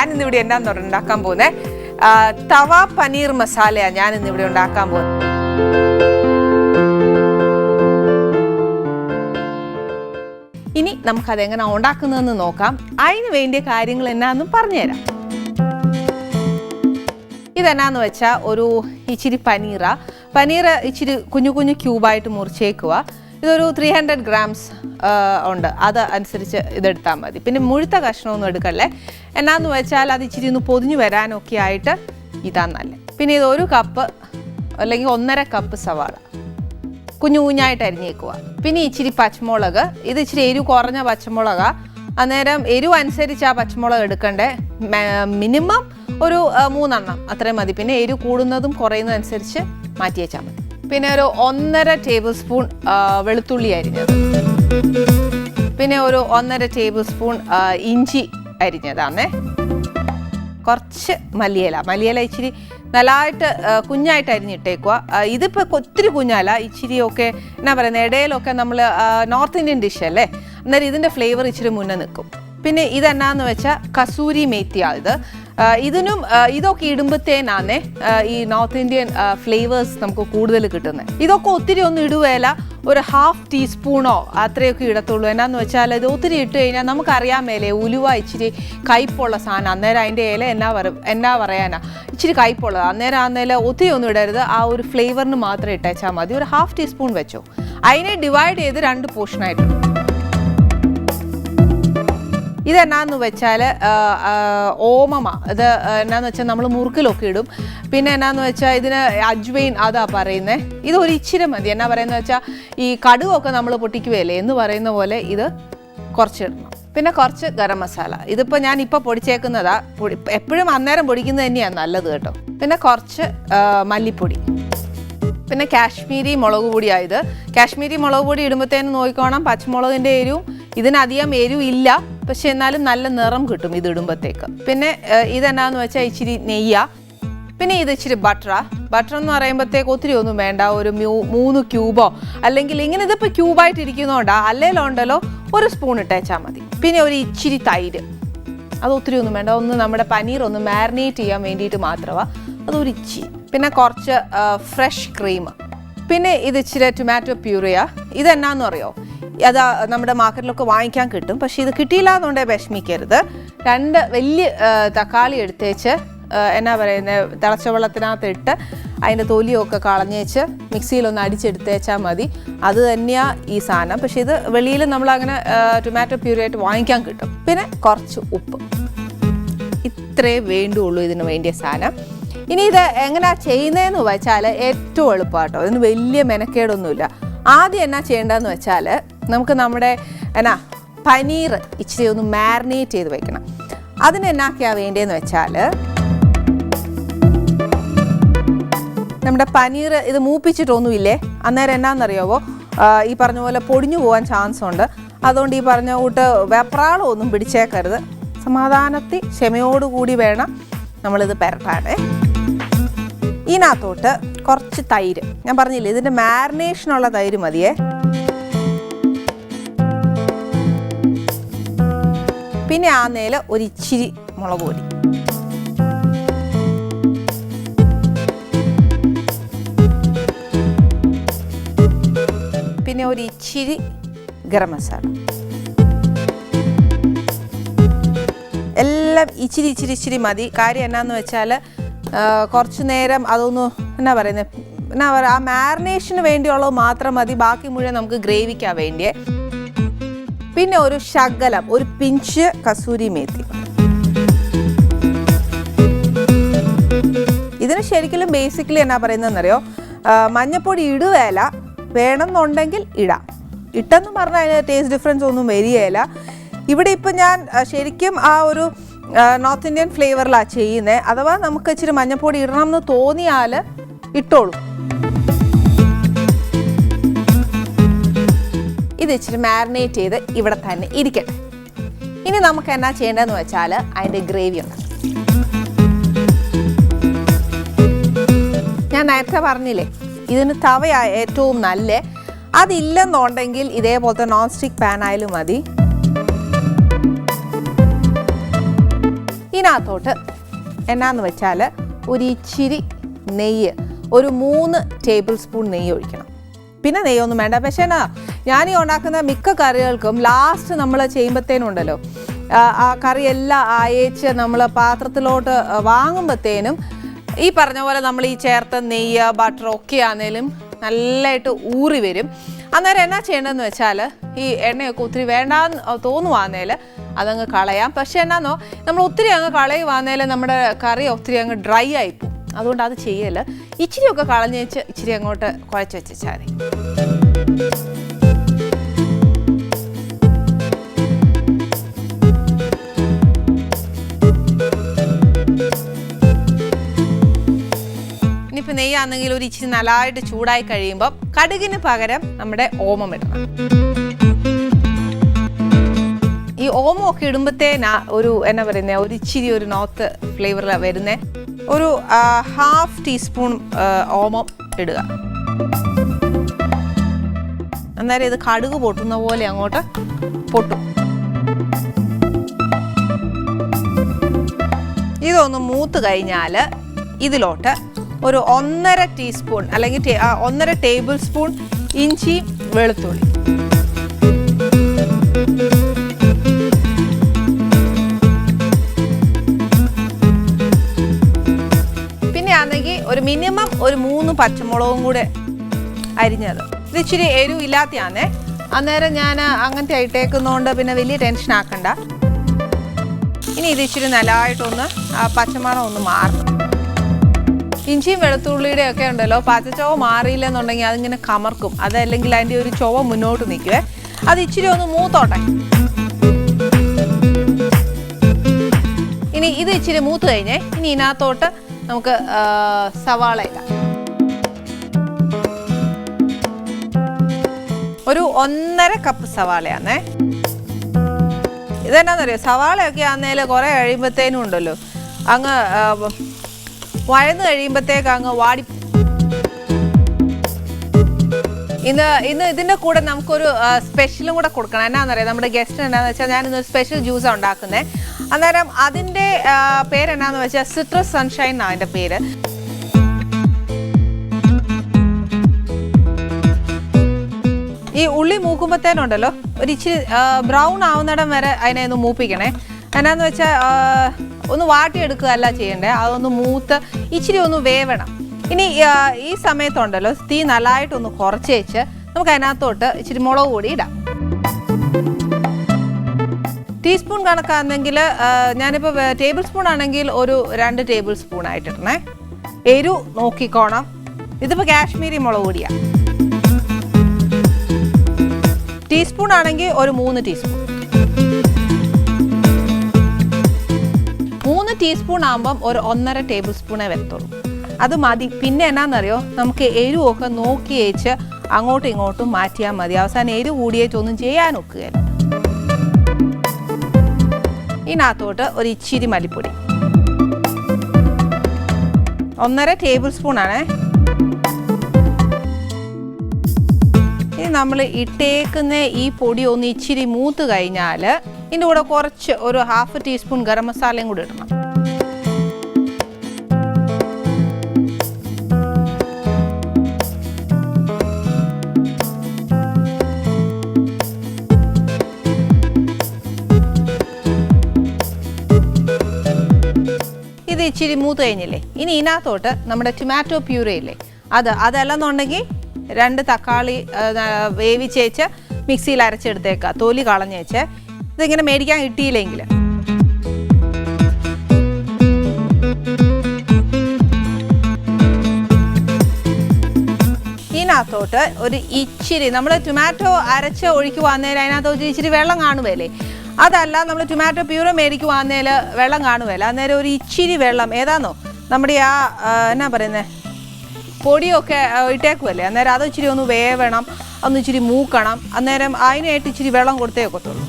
ഞാൻ ഇന്നിവിടെ എന്താന്ന് ഉണ്ടാക്കാൻ പോകുന്നത് തവ പനീർ മസാലയാണ് ഞാൻ ഇന്നിവിടെ ഉണ്ടാക്കാൻ പോകുന്നത്. ഇനി നമുക്കത് എങ്ങനെ ഉണ്ടാക്കുന്നതെന്ന് നോക്കാം. അതിന് വേണ്ടിയ കാര്യങ്ങൾ എന്നാന്നും പറഞ്ഞുതരാം. ഇതെന്നാന്ന് വെച്ചാൽ ഒരു ഇച്ചിരി പനീറ. പനീർ ഇച്ചിരി കുഞ്ഞു കുഞ്ഞു ക്യൂബായിട്ട് മുറിച്ചേക്കുക ഇതൊരു ത്രീ ഹൺഡ്രഡ് ഗ്രാംസ് ഉണ്ട്. അത് അനുസരിച്ച് ഇതെടുത്താൽ മതി. പിന്നെ മുഴുത്ത കഷ്ണമൊന്നും എടുക്കല്ലേ? എന്നാന്ന് വെച്ചാൽ അത് ഇച്ചിരി ഒന്ന് പൊതിഞ്ഞു വരാനൊക്കെ ആയിട്ട് ഇതാ നല്ല. പിന്നെ ഇത് ഒരു കപ്പ് അല്ലെങ്കിൽ ഒന്നര കപ്പ് സവാള. കുഞ്ഞു കുഞ്ഞായിട്ട് അരിഞ്ഞേക്കുക പിന്നെ ഇച്ചിരി പച്ചമുളക്. ഇത് ഇച്ചിരി എരിവ് കുറഞ്ഞ പച്ചമുളക. അന്നേരം എരിവ് അനുസരിച്ച് ആ പച്ചമുളക് എടുക്കണ്ടേ? മിനിമം ഒരു മൂന്നെണ്ണം. അത്രയും മതി. പിന്നെ എരിവ് കൂടുന്നതും കുറയുന്നതും അനുസരിച്ച് മാറ്റി വെച്ചാൽ മതി. പിന്നെ ഒരു ഒന്നര ടേബിൾ സ്പൂൺ വെളുത്തുള്ളി അരിഞ്ഞത്. പിന്നെ ഒരു ഒന്നര ടേബിൾ സ്പൂൺ ഇഞ്ചി അരിഞ്ഞതാണേ. കുറച്ച് മല്ലിയില. മല്ലിയില ഇച്ചിരി നല്ലതായിട്ട് കുഞ്ഞായിട്ട് അരിഞ്ഞിട്ടേക്കുക ഇതിപ്പോൾ ഒത്തിരി കുഞ്ഞല്ല ഇച്ചിരിയൊക്കെ എന്നാ പറയുന്നത് ഇടയിലൊക്കെ നമ്മൾ നോർത്ത് ഇന്ത്യൻ ഡിഷ് അല്ലേ? അന്നേരം ഇതിന്റെ ഫ്ലേവർ ഇച്ചിരി മുന്നേ നിൽക്കും പിന്നെ ഇതെന്നാന്ന് വെച്ചാൽ കസൂരി മേത്തിയാണ് ഇത് ഇതിനും ഇതൊക്കെ ഇടുമ്പത്തേനാന്നേ ഈ നോർത്ത് ഇന്ത്യൻ ഫ്ലേവേഴ്സ് നമുക്ക് കൂടുതൽ കിട്ടുന്നത് ഇതൊക്കെ ഒത്തിരി ഒന്നും ഇടുവേല ഒരു ഹാഫ് ടീസ്പൂണോ അത്രയൊക്കെ ഇടത്തുള്ളൂ. എന്നാന്ന് വെച്ചാൽ ഇത് ഒത്തിരി ഇട്ട് കഴിഞ്ഞാൽ നമുക്കറിയാൻ മേലെ ഉലുവ ഇച്ചിരി കയ്പുള്ള സാധനം. അന്നേരം അതിന്റെ ഇല എന്നാ പറ എന്നാ പറയാനാ? ഇച്ചിരി കയ്പുള്ളത് അന്നേരം അന്നേരം ഒത്തിരി ഒന്നും ഇടരുത്. ആ ഒരു ഫ്ലേവറിന് മാത്രം ഇട്ടേച്ചാൽ മതി. ഒരു ഹാഫ് ടീസ്പൂൺ വെച്ചോ. അതിനെ ഡിവൈഡ് ചെയ്ത് രണ്ട് പോർഷനായിട്ട് ഇതെന്നാന്ന് വെച്ചാൽ ഓമമ. ഇത് എന്നാന്ന് വെച്ചാൽ നമ്മൾ മുറുക്കിലൊക്കെ ഇടും. പിന്നെ എന്നാന്ന് വെച്ചാൽ ഇതിന് അജ്വൈൻ അതാ പറയുന്നത് ഇത് ഒരു ഇച്ചിരി മതി. എന്നാ പറയുന്നത് വെച്ചാൽ ഈ കടുവൊക്കെ നമ്മൾ പൊട്ടിക്കുകയല്ലേ എന്ന് പറയുന്ന പോലെ ഇത് കുറച്ചിടണം പിന്നെ കുറച്ച് ഗരം മസാല. ഇതിപ്പോൾ ഞാൻ ഇപ്പോൾ പൊടിച്ചേക്കുന്നതാ. പൊടി എപ്പോഴും അന്നേരം പൊടിക്കുന്നത് തന്നെയാണ് നല്ലത് കേട്ടോ. പിന്നെ കുറച്ച് മല്ലിപ്പൊടി. പിന്നെ കാശ്മീരി മുളക് പൊടിയായത് കാശ്മീരി മുളക് പൊടി ഇടുമ്പോഴത്തേനും നോക്കിക്കോണം. പച്ചമുളകിന്റെ എരിവും ഇതിനധികം എരിവ് ഇല്ല. പക്ഷെ എന്നാലും നല്ല നിറം കിട്ടും ഇത് ഇടുമ്പോഴത്തേക്ക് പിന്നെ ഇതെന്നാന്ന് വെച്ചാൽ ഇച്ചിരി നെയ്യ. പിന്നെ ഇത് ഇച്ചിരി ബട്ടറ. ബട്ടർ എന്ന് പറയുമ്പോഴത്തേക്ക് ഒത്തിരി ഒന്നും വേണ്ട. ഒരു മൂന്ന് ക്യൂബോ. അല്ലെങ്കിൽ ഇങ്ങനെ ഇതിപ്പോൾ ക്യൂബായിട്ട് ഇരിക്കുന്നതുകൊണ്ടാ അല്ലേലോ ഉണ്ടല്ലോ ഒരു സ്പൂൺ ഇട്ടേച്ചാൽ മതി. പിന്നെ ഒരു ഇച്ചിരി തൈര്. അത് ഒത്തിരി ഒന്നും വേണ്ട. ഒന്ന് നമ്മുടെ പനീർ ഒന്ന് മാരിനേറ്റ് ചെയ്യാൻ വേണ്ടിയിട്ട് മാത്രമാണ് അതൊരു ഇച്ചി പിന്നെ കുറച്ച് ഫ്രഷ് ക്രീം പിന്നെ ഇത് ഇച്ചിരി ടൊമാറ്റോ പ്യൂറിയ ഇതെന്നാന്ന് അറിയോ? അത് നമ്മുടെ മാർക്കറ്റിലൊക്കെ വാങ്ങിക്കാൻ കിട്ടും. പക്ഷേ ഇത് കിട്ടിയില്ല എന്നുണ്ടെങ്കിൽ വിഷമിക്കരുത്. രണ്ട് വലിയ തക്കാളി എടുത്തേച്ച് എന്നാ പറയുന്നത് തിളച്ച വെള്ളത്തിനകത്ത് ഇട്ട് അതിന്റെ തൊലിയൊക്കെ കളഞ്ഞേച്ച് മിക്സിയിലൊന്ന് അടിച്ചെടുത്തേച്ചാൽ മതി. അത് തന്നെയാണ് ഈ സാധനം. പക്ഷേ ഇത് വെളിയിൽ നമ്മളങ്ങനെ ടൊമാറ്റോ പ്യൂരി ആയിട്ട് വാങ്ങിക്കാൻ കിട്ടും. പിന്നെ കുറച്ച് ഉപ്പ്. ഇത്രേ വേണ്ടുള്ളൂ ഇതിന് വേണ്ടിയ സാധനം. ഇനി ഇത് എങ്ങനെയാ ചെയ്യുന്നതെന്ന് വെച്ചാൽ ഏറ്റവും എളുപ്പമാട്ടോ ഇതിന് വലിയ മെനക്കേടൊന്നുമില്ല. ആദ്യം എന്നാ ചെയ്യേണ്ടതെന്ന് വെച്ചാൽ നമുക്ക് നമ്മുടെ എന്നാ പനീർ ഇച്ചിരി ഒന്ന് മാരിനേറ്റ് ചെയ്ത് വെക്കണം. അതിന് എന്നാക്കിയാ വേണ്ടതെന്ന് വെച്ചാൽ നമ്മുടെ പനീർ ഇത് മൂപ്പിച്ചിട്ടൊന്നുമില്ലേ? അന്നേരം എന്നാന്നറിയാവോ? ആ, ഈ പറഞ്ഞ പോലെ പൊടിഞ്ഞു പോകാൻ ചാൻസ് ഉണ്ട്. അതുകൊണ്ട് ഈ പറഞ്ഞ കൂട്ട് വെപ്രാളമൊന്നും പിടിച്ചേക്കരുത്. സമാധാനത്തിൽ ക്ഷമയോടുകൂടി വേണം നമ്മളിത് പെരട്ടാനേ. ഇതിനകത്തോട്ട് കുറച്ച് തൈര്. ഞാൻ പറഞ്ഞില്ലേ ഇതിന്റെ മാരിനേഷനുള്ള തൈര് മതിയേ. പിന്നെ ആ നേല ഒരു ഇച്ചിരി മുളക് പൊടി. പിന്നെ ഒരു ഇച്ചിരി ഗരം മസാല. എല്ലാം ഇച്ചിരി ഇച്ചിരി ഇച്ചിരി മതി. കാര്യം എന്നാന്ന് വെച്ചാൽ കുറച്ച് നേരം അതൊന്ന് എന്നാ പറയുന്നത് എന്നാ പറയുക ആ മാരിനേഷന് വേണ്ടിയുള്ളത് മാത്രം മതി. ബാക്കി മുഴുവൻ നമുക്ക് ഗ്രേവിക്കാണ് വേണ്ടിയേ. പിന്നെ ഒരു ശകലം ഒരു പിഞ്ച് കസൂരി മേത്തി. ഇതിന് ശരിക്കും ബേസിക്കലി എന്നാ പറയുന്നതെന്നറിയോ? അറിയോ മഞ്ഞപ്പൊടി ഇടുകയില്ല വേണമെന്നുണ്ടെങ്കിൽ ഇടാം. ഇട്ടെന്ന് പറഞ്ഞാൽ അതിന് ടേസ്റ്റ് ഡിഫറൻസ് ഒന്നും വരികയില്ല. ഇവിടെ ഇപ്പം ഞാൻ ശരിക്കും ആ ഒരു നോർത്ത് ഇന്ത്യൻ ഫ്ലേവറിലാണ് ചെയ്യുന്നത് അഥവാ നമുക്ക് ഇച്ചിരി മഞ്ഞപ്പൊടി ഇടണം എന്ന് തോന്നിയാൽ ഇട്ടോളൂ. ഇത് ഇച്ചിരി മാരിനേറ്റ് ചെയ്ത് ഇവിടെ തന്നെ ഇരിക്കട്ടെ. ഇനി നമുക്ക് എന്നാ ചെയ്യേണ്ടതെന്ന് വെച്ചാൽ അതിന്റെ ഗ്രേവി ഉണ്ട്. ഞാൻ നേരത്തെ പറഞ്ഞില്ലേ ഇതിന് തവയാ ഏറ്റവും നല്ല അതില്ലെന്നുണ്ടെങ്കിൽ ഇതേപോലത്തെ നോൺ സ്റ്റിക്ക് പാൻ ആയാലും മതി. ഇതിനകത്തോട്ട് എന്നാന്ന് വെച്ചാൽ ഒരു ഇച്ചിരി നെയ്യ് ഒരു മൂന്ന് ടേബിൾ സ്പൂൺ നെയ്യ് ഒഴിക്കണം. പിന്നെ നെയ്യൊന്നും വേണ്ട. പക്ഷേ എന്നാ ഞാൻ ഈ ഉണ്ടാക്കുന്ന മിക്ക കറികൾക്കും ലാസ്റ്റ് നമ്മൾ ചെയ്യുമ്പോഴത്തേനും ഉണ്ടല്ലോ ആ, കറി എല്ലാം അയച്ച് നമ്മൾ പാത്രത്തിലോട്ട് വാങ്ങുമ്പോഴത്തേനും ഈ പറഞ്ഞ പോലെ നമ്മൾ ഈ ചേർത്ത നെയ്യ് ബട്ടർ ഒക്കെ ആണെങ്കിലും നല്ലതായിട്ട് ഊറി വരും. അന്നേരം എന്നാ ചെയ്യേണ്ടതെന്ന് വെച്ചാൽ ഈ എണ്ണയൊക്കെ ഒത്തിരി വേണ്ടാന്ന് തോന്നുവാന്നേൽ അതങ്ങ് കളയാം. പക്ഷെ എന്നാന്നോ നമ്മൾ ഒത്തിരി അങ്ങ് കളയുവാന്നേൽ നമ്മുടെ കറി ഒത്തിരി അങ്ങ് ഡ്രൈ ആയിപ്പോവും. അതുകൊണ്ട് അത് ചെയ്യൽ. ഇച്ചിരിയൊക്കെ കളഞ്ഞ് വെച്ച് ഇച്ചിരി അങ്ങോട്ട് കുഴച്ച് വെച്ചാൽ മതി. നെയ്യാണെങ്കിൽ ഒരു ഇച്ചിരി നല്ലതായിട്ട് ചൂടായി കഴിയുമ്പോൾ കടുകിന് പകരം നമ്മുടെ ഓമം ഇടണം. ഈ ഓമം ഒക്കെ ഇടുമ്പോഴത്തേനാ ഒരു എന്നാ പറയുന്നത് ഒരു ഇച്ചിരി ഒരു നോർത്ത് ഫ്ലേവറിൽ വരുന്നത് ഒരു ഹാഫ് ടീസ്പൂൺ ഓമം ഇടുക. അന്നേരം ഇത് കടുക് പൊട്ടുന്ന പോലെ അങ്ങോട്ട് പൊട്ടും. ഇതൊന്ന് മൂത്ത് കഴിഞ്ഞാൽ ഇതിലോട്ട് ഒരു ഒന്നര ടീസ്പൂൺ അല്ലെങ്കിൽ ഒന്നര ടേബിൾ സ്പൂൺ ഇഞ്ചി വെളുത്തുള്ളി. പിന്നെ ആണെങ്കിൽ ഒരു മിനിമം ഒരു മൂന്ന് പച്ചമുളകും കൂടെ അരിഞ്ഞത്. ഇത് ഇച്ചിരി എരിവ് ഇല്ലാത്തയാണേ അന്നേരം ഞാൻ അങ്ങനത്തെ ഇട്ടേക്കുന്നതുകൊണ്ട് പിന്നെ വലിയ ടെൻഷൻ ആക്കണ്ട. ഇനി ഇത് ഇച്ചിരി നല്ലതായിട്ടൊന്ന് പച്ചമണം ഒന്ന് മാറണം. ഇഞ്ചിയും വെളുത്തുള്ളിയുടെ ഒക്കെ ഉണ്ടല്ലോ. പച്ചച്ചോവ മാറിയില്ലെന്നുണ്ടെങ്കിൽ അതിങ്ങനെ കമർക്കും. അതല്ലെങ്കിൽ അതിന്റെ ഒരു ചുവ മുന്നോട്ട് നിൽക്കുവേ. അത് ഇച്ചിരി ഒന്ന് മൂത്തോട്ടെ. ഇനി ഇത് ഇച്ചിരി മൂത്ത് കഴിഞ്ഞേ. ഇനി ഇതിനകത്തോട്ട് നമുക്ക് സവാള ഇടാം. ഒരു ഒന്നര കപ്പ് സവാളയാണേ ഇതെന്നാന്നറിയോ? സവാളയൊക്കെ ആന്നേൽ കുറേ കഴിയുമ്പോഴത്തേനും ഉണ്ടല്ലോ. അങ്ങ് വഴന്ന് കഴിയുമ്പോഴത്തേക്ക് അങ്ങ് വാടി ഇന്ന് ഇന്ന് ഇതിന്റെ കൂടെ നമുക്കൊരു സ്പെഷ്യലും കൂടെ കൊടുക്കണം. എന്നാന്നറിയാം? നമ്മുടെ ഗസ്റ്റ് എന്നാന്ന് വെച്ചാൽ ഞാൻ ഇന്ന് സ്പെഷ്യൽ ജ്യൂസാണ് ഉണ്ടാക്കുന്നത് അന്നേരം അതിന്റെ പേര് പേരെന്നാന്ന് വെച്ചാൽ സിട്രസ് സൺഷൈൻ എന്നാണ് അതിന്റെ പേര്. ഈ ഉള്ളി മൂക്കുമ്പോഴത്തേനുണ്ടല്ലോ ഒരു ഇച്ചിരി ബ്രൗൺ ആവുന്നിടം വരെ അതിനെ ഒന്ന് മൂപ്പിക്കണേ. എന്നാന്ന് വെച്ചാൽ ഒന്ന് വാട്ടിയെടുക്കുകയല്ല ചെയ്യേണ്ടേ. അതൊന്ന് മൂത്ത് ഇച്ചിരി ഒന്ന് വേവണം. ഇനി ഈ സമയത്തുണ്ടല്ലോ തീ നല്ലതായിട്ടൊന്ന് കുറച്ച് വെച്ച് നമുക്ക് അതിനകത്തോട്ട് ഇച്ചിരി മുളക് കൂടി ഇടാം. ടീസ്പൂൺ കണക്കാണെങ്കിൽ ഞാനിപ്പോൾ ടേബിൾ സ്പൂൺ ആണെങ്കിൽ ഒരു രണ്ട് ടേബിൾ സ്പൂൺ ആയിട്ട് ഇടണേ എരു നോക്കിക്കോണം. ഇതിപ്പോൾ കാശ്മീരി മുളക് പൊടിയാണ് ടീസ്പൂൺ ആണെങ്കിൽ ഒരു മൂന്ന് ടീസ്പൂൺ. ടീസ്പൂൺ ആകുമ്പം ഒരു ഒന്നര ടേബിൾ സ്പൂണേ വരത്തുള്ളൂ. അത് മതി. പിന്നെ എന്നാണെന്നറിയോ നമുക്ക് എരിവൊക്കെ നോക്കി അയച്ച് അങ്ങോട്ടും ഇങ്ങോട്ടും മാറ്റിയാൽ മതി. അവസാനം എരിവ് കൂടിയേച്ചൊന്നും ചെയ്യാൻ ഒക്കുകയില്ല ഇതിനകത്തോട്ട് ഒരു ഇച്ചിരി മല്ലിപ്പൊടി. ഒന്നര ടേബിൾ സ്പൂണാണേ. ഇനി നമ്മൾ ഇട്ടേക്കുന്ന ഈ പൊടി ഒന്ന് ഇച്ചിരി മൂത്ത് കഴിഞ്ഞാൽ ഇതിന്റെ കൂടെ കുറച്ച് ഒരു ഹാഫ് ടീസ്പൂൺ ഗരം മസാലയും കൂടി ഇടണം. ഇത് ഇച്ചിരി മൂത്ത് കഴിഞ്ഞില്ലേ ഇനി ഇതിനകത്തോട്ട് നമ്മുടെ ടൊമാറ്റോ പ്യൂരേ ഇല്ലേ? അത് അതല്ലെന്നുണ്ടെങ്കിൽ രണ്ട് തക്കാളി വേവിച്ചേച്ച് മിക്സിയിൽ അരച്ചെടുത്തേക്കുക തൊലി കളഞ്ഞേച്ച്. ഇതിങ്ങനെ മേടിക്കാൻ കിട്ടിയില്ലെങ്കിൽ ഇതിനകത്തോട്ട് ഒരു ഇച്ചിരി നമ്മൾ ടൊമാറ്റോ അരച്ച് ഒഴിക്കുവാന്നേരം അതിനകത്തോട്ട് ഇച്ചിരി വെള്ളം കാണുമല്ലേ അതല്ല നമ്മൾ ടൊമാറ്റോ പ്യൂറോ മേടിക്കുവാന്നേൽ വെള്ളം കാണുമല്ലോ അന്നേരം ഒരു ഇച്ചിരി വെള്ളം ഏതാന്നോ? നമ്മുടെ ആ എന്നാ പറയുന്നത് പൊടിയൊക്കെ ഇട്ടേക്കുമല്ലേ അന്നേരം അത് ഇച്ചിരി ഒന്ന് വേവണം ഒന്ന് ഇച്ചിരി മൂക്കണം. അന്നേരം അതിനായിട്ട് ഇച്ചിരി വെള്ളം കൊടുത്തേ ഒക്കത്തുള്ളൂ.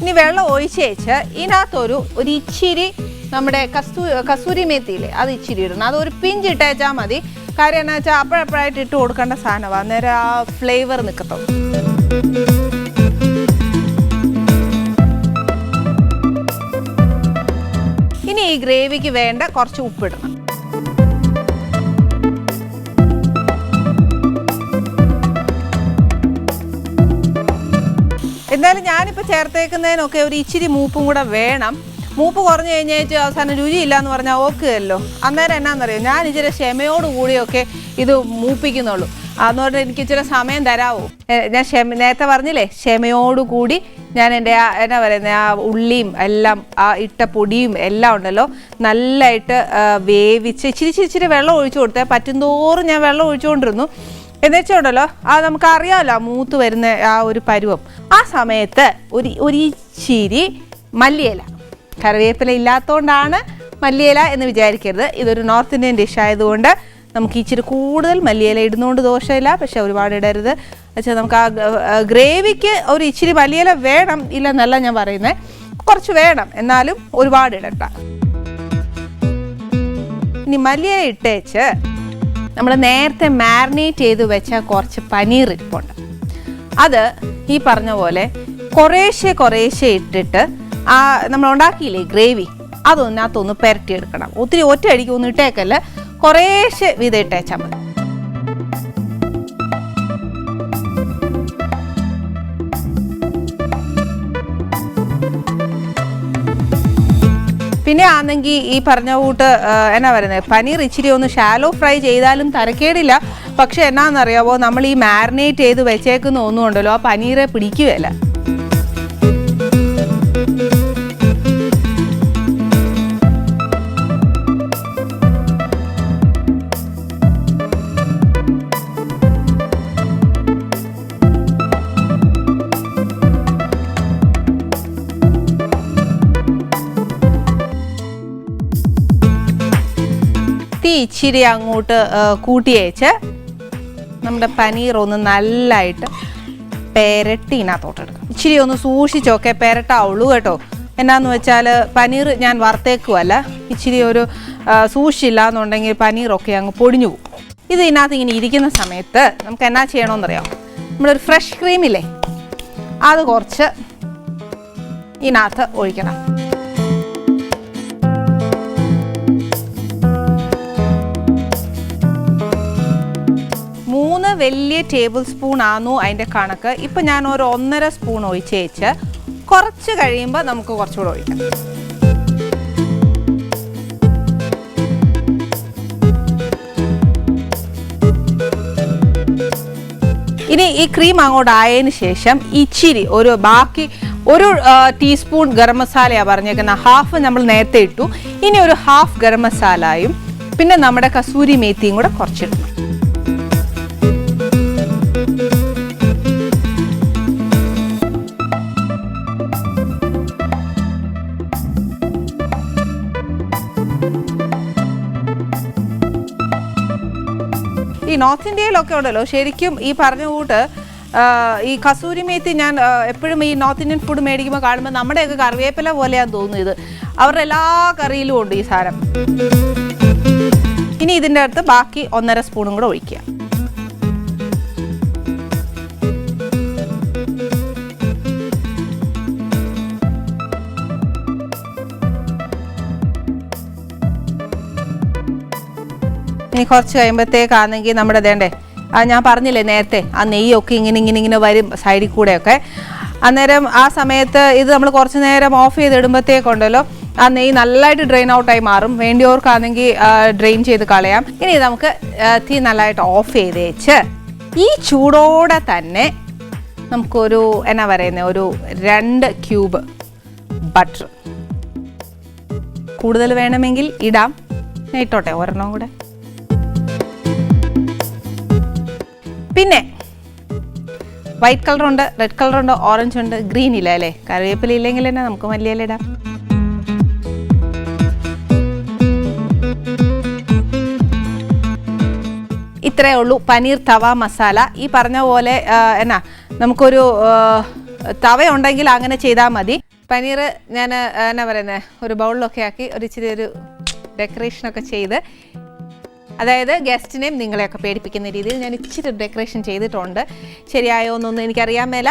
ഇനി വെള്ളം ഒഴിച്ചേച്ച് ഇതിനകത്തൊരു ഒരു ഇച്ചിരി നമ്മുടെ കസ്തൂ കസ്തൂരി മേത്തിയില്ലേ അത് ഇച്ചിരി ഇടണം. അത് ഒരു പിഞ്ച് ഇട്ടേച്ചാൽ മതി. കാര്യം എന്നാ വെച്ചാൽ അപ്പോഴപ്പോഴായിട്ട് ഇട്ട് കൊടുക്കേണ്ട സാധനമാണ് അന്നേരം ആ ഫ്ലേവർ നിൽക്കത്തുള്ളൂ ഈ ഗ്രേവിക്ക് വേണ്ട കുറച്ച് ഉപ്പിടണം. എന്തായാലും ഞാനിപ്പോൾ ചേർത്തേക്കുന്നതിനൊക്കെ ഒരു ഇച്ചിരി മൂപ്പും കൂടെ വേണം. മൂപ്പ് കുറഞ്ഞു കഴിഞ്ഞേച്ച് അവസാനം രുചിയില്ല എന്ന് പറഞ്ഞാൽ ഓക്കുകയല്ലോ. അന്നേരം എന്നാന്നറിയോ? ഞാൻ ഇച്ചിരി ക്ഷമയോടുകൂടിയൊക്കെ ഇത് മൂപ്പിക്കുന്നുള്ളൂ. അന്ന് പറഞ്ഞാൽ എനിക്ക് ഇച്ചിരി സമയം തരാവോ. ഞാൻ ക്ഷമ നേരത്തെ പറഞ്ഞില്ലേ ക്ഷമയോടുകൂടി ഞാൻ എന്റെ ആ എന്നാ പറയുന്നത് ആ ഉള്ളിയും എല്ലാം ആ ഇട്ട പൊടിയും എല്ലാം ഉണ്ടല്ലോ നല്ലതായിട്ട് വേവിച്ച് ഇച്ചിരി ഇച്ചിരി വെള്ളം ഒഴിച്ചു കൊടുത്തേ പറ്റുന്തോറും ഞാൻ വെള്ളം ഒഴിച്ചുകൊണ്ടിരുന്നു. എന്നുവെച്ചുണ്ടല്ലോ ആ നമുക്ക് അറിയാമല്ലോ ആ മൂത്ത് വരുന്ന ആ ഒരു പരുവം. ആ സമയത്ത് ഒരു ഒരു ഇച്ചിരി മല്ലിയില. കറിവേപ്പില ഇല്ലാത്തതുകൊണ്ടാണ് മല്ലിയില എന്ന് വിചാരിക്കരുത്. ഇതൊരു നോർത്ത് ഇന്ത്യൻ ഡിഷ് ആയതുകൊണ്ട് നമുക്ക് ഇച്ചിരി കൂടുതൽ മല്ലിയില ഇടുന്നതുകൊണ്ട് ദോഷമില്ല പക്ഷെ ഒരുപാട് ഇടരുത്. വെച്ചാൽ നമുക്ക് ആ ഗ്രേവിക്ക് ഒരു ഇച്ചിരി മല്ലിയില വേണം ഇല്ലെന്നല്ല ഞാൻ പറയുന്നത് കുറച്ച് വേണം എന്നാലും ഒരുപാട് ഇടണ്ട. ഇനി മല്ലിയില ഇട്ടേച്ച് നമ്മൾ നേരത്തെ മാരിനേറ്റ് ചെയ്ത് വെച്ച കുറച്ച് പനീർ ഇരിപ്പുണ്ട്. അത് ഈ പറഞ്ഞ പോലെ കുറേശ്ശെ കുറേശ്ശെ ഇട്ടിട്ട് ആ നമ്മൾ ഉണ്ടാക്കിയില്ലേ ഗ്രേവി അതൊന്നകത്തൊന്ന് പുരട്ടിയെടുക്കണം ഒത്തിരി ഒറ്റ അടിക്ക് ഒന്നും ഇട്ടേക്കല്ല. കുറേശ്ശെ വീതം ഇട്ടേച്ചാൽ മതി. പിന്നെ ആണെങ്കിൽ ഈ പറഞ്ഞ കൂട്ട് എന്നാ പറയുന്നത് പനീർ ഇച്ചിരി ഒന്ന് ഷാലോ ഫ്രൈ ചെയ്താലും തരക്കേടില്ല. പക്ഷെ എന്നാന്നറിയാവോ നമ്മൾ ഈ മാരിനേറ്റ് ചെയ്ത് വെച്ചേക്കുന്ന ഒന്നും ഉണ്ടല്ലോ ആ പനീറെ പിടിക്കുകയല്ല. തീ ഇച്ചിരി അങ്ങോട്ട് കൂട്ടിയേച്ച് നമ്മുടെ പനീർ ഒന്ന് നല്ലതായിട്ട് പെരട്ടി ഇതിനകത്തോട്ട് എടുക്കാം. ഇച്ചിരി ഒന്ന് സൂക്ഷിച്ചൊക്കെ പെരട്ടാവുള്ളൂ കേട്ടോ. എന്നാന്ന് വെച്ചാൽ പനീർ ഞാൻ വറുത്തേക്കുമല്ല ഇച്ചിരി ഒരു സൂക്ഷിച്ചില്ല എന്നുണ്ടെങ്കിൽ പനീറൊക്കെ അങ്ങ് പൊടിഞ്ഞു പോകും. ഇത് ഇതിനകത്ത് ഇങ്ങനെ ഇരിക്കുന്ന സമയത്ത് നമുക്ക് എന്നാ ചെയ്യണമെന്നറിയാം നമ്മളൊരു ഫ്രഷ് ക്രീമില്ലേ? അത് കുറച്ച് ഇതിനകത്ത് ഒഴിക്കണം. വലിയ ടേബിൾ സ്പൂൺ ആണോ അതിന്റെ കണക്ക്. ഇപ്പം ഞാൻ ഒരു ഒന്നര സ്പൂൺ ഒഴിച്ചേച്ച് കുറച്ച് കഴിയുമ്പോൾ നമുക്ക് കുറച്ചുകൂടെ ഒഴിക്കാം. ഇനി ഈ ക്രീം അങ്ങോട്ട് ആയതിനു ശേഷം ഇച്ചിരി ഒരു ബാക്കി ഒരു ടീസ്പൂൺ ഗരം മസാലയാണ് പറഞ്ഞേക്കുന്നത് ഹാഫ് നമ്മൾ നേരത്തെ ഇട്ടു. ഇനി ഒരു ഹാഫ് ഗരം മസാലയും പിന്നെ നമ്മുടെ കസൂരി മേത്തിയും കൂടെ കുറച്ചിടണം നോർത്ത് ഇന്ത്യയിലൊക്കെ ഉണ്ടല്ലോ. ശരിക്കും ഈ പറഞ്ഞ കൂട്ട് ഈ കസൂരി മേത്തി ഞാൻ എപ്പോഴും ഈ നോർത്ത് ഇന്ത്യൻ ഫുഡ് മേടിക്കുമ്പോൾ കാണുമ്പോൾ നമ്മുടെയൊക്കെ കറിവേപ്പില പോലെയാണ് ഇത് അവരുടെ എല്ലാ കറിയിലും ഉണ്ട് ഈ സാധനം. ഇനി ഇതിന്റെ അടുത്ത് ബാക്കി ഒന്നര സ്പൂണും കൂടെ ഒഴിക്കുക. ഇനി കുറച്ച് കഴിയുമ്പോഴത്തേക്കാണെങ്കിൽ നമ്മുടെ ദേണ്ടേ ആ ഞാൻ പറഞ്ഞില്ലേ നേരത്തെ ആ നെയ്യൊക്കെ ഇങ്ങനെ ഇങ്ങനെ ഇങ്ങനെ വരും സൈഡിൽ കൂടെയൊക്കെ. അന്നേരം ആ സമയത്ത് ഇത് നമ്മൾ കുറച്ച് നേരം ഓഫ് ചെയ്ത് ഇടുമ്പോഴത്തേക്കുണ്ടല്ലോ ആ നെയ്യ് നല്ലതായിട്ട് ഡ്രെയിൻ ഔട്ടായി മാറും. വേണ്ടിയവർക്കാണെങ്കിൽ ഡ്രെയിൻ ചെയ്ത് കളയാം. ഇനി നമുക്ക് തീ നല്ലതായിട്ട് ഓഫ് ചെയ്ത് വെച്ച് ഈ ചൂടോടെ തന്നെ നമുക്കൊരു എന്നാ പറയുന്നത് ഒരു രണ്ട് ക്യൂബ് ബട്ടർ കൂടുതൽ വേണമെങ്കിൽ ഇടാം. ഇട്ടോട്ടെ ഒരെണ്ണം കൂടെ. പിന്നെ വൈറ്റ് കളർ ഉണ്ട് റെഡ് കളർ ഉണ്ട് ഓറഞ്ച് ഉണ്ട് ഗ്രീൻ ഇല്ല അല്ലേ? കറിവേപ്പില ഇല്ലെങ്കിൽ തന്നെ നമുക്ക് മല്ലിയില ഇടാം. ഇത്രയേ ഉള്ളൂ. പനീർ തവ മസാല. ഈ പറഞ്ഞ പോലെ എന്നാ നമുക്കൊരു തവ ഉണ്ടെങ്കിൽ അങ്ങനെ ചെയ്താൽ മതി. പനീർ ഞാൻ എന്നാ പറയുന്നത് ഒരു ബൗളിലൊക്കെ ആക്കി ഒരു ഇച്ചിരി ഒരു ഡെക്കറേഷനൊക്കെ ചെയ്ത് അതായത് ഗസ്റ്റിനെയും നിങ്ങളെയൊക്കെ പേടിപ്പിക്കുന്ന രീതിയിൽ ഞാൻ ഇച്ചിരി ഡെക്കറേഷൻ ചെയ്തിട്ടുണ്ട്. ശരിയായോ എന്നൊന്നും എനിക്കറിയാൻ മേല.